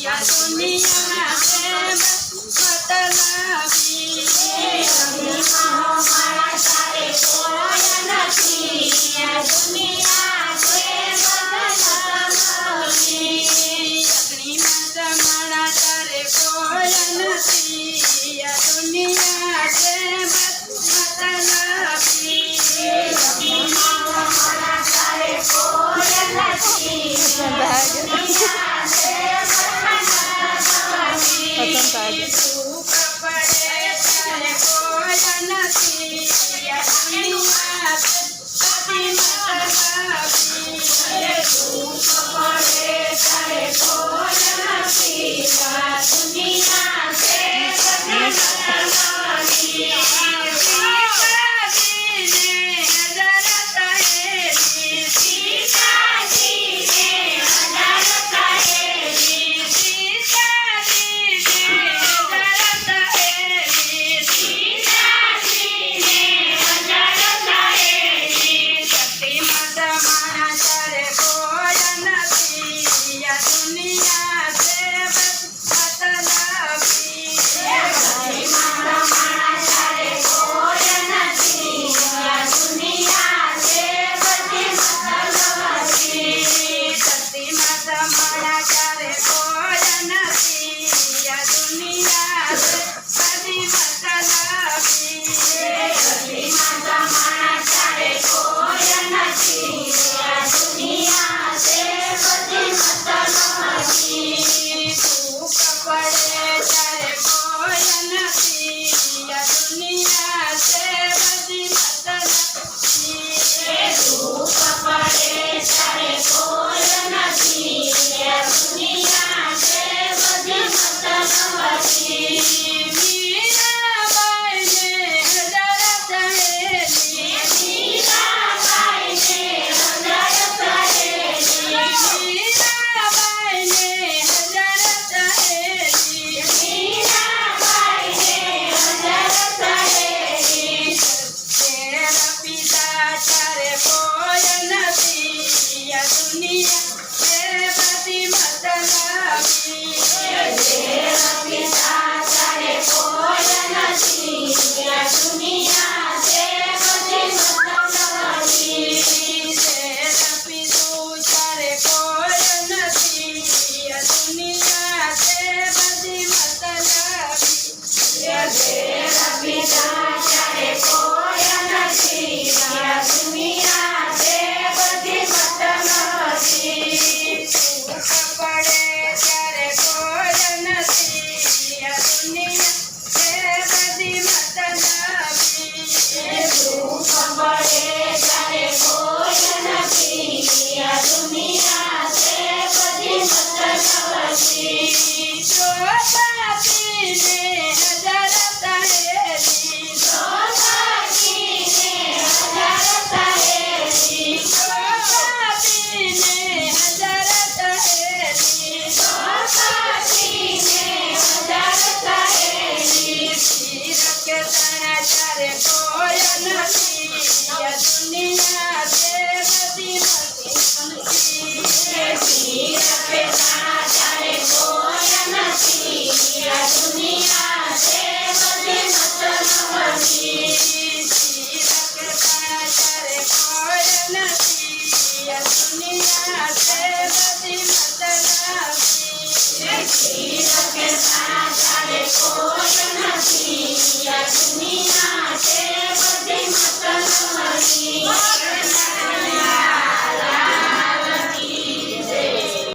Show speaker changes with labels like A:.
A: દુનિયા કે તારા ચારે નથી. આ શ્રી
B: કે ચારે કોઈ નથી. આ દુનિયા છે બધી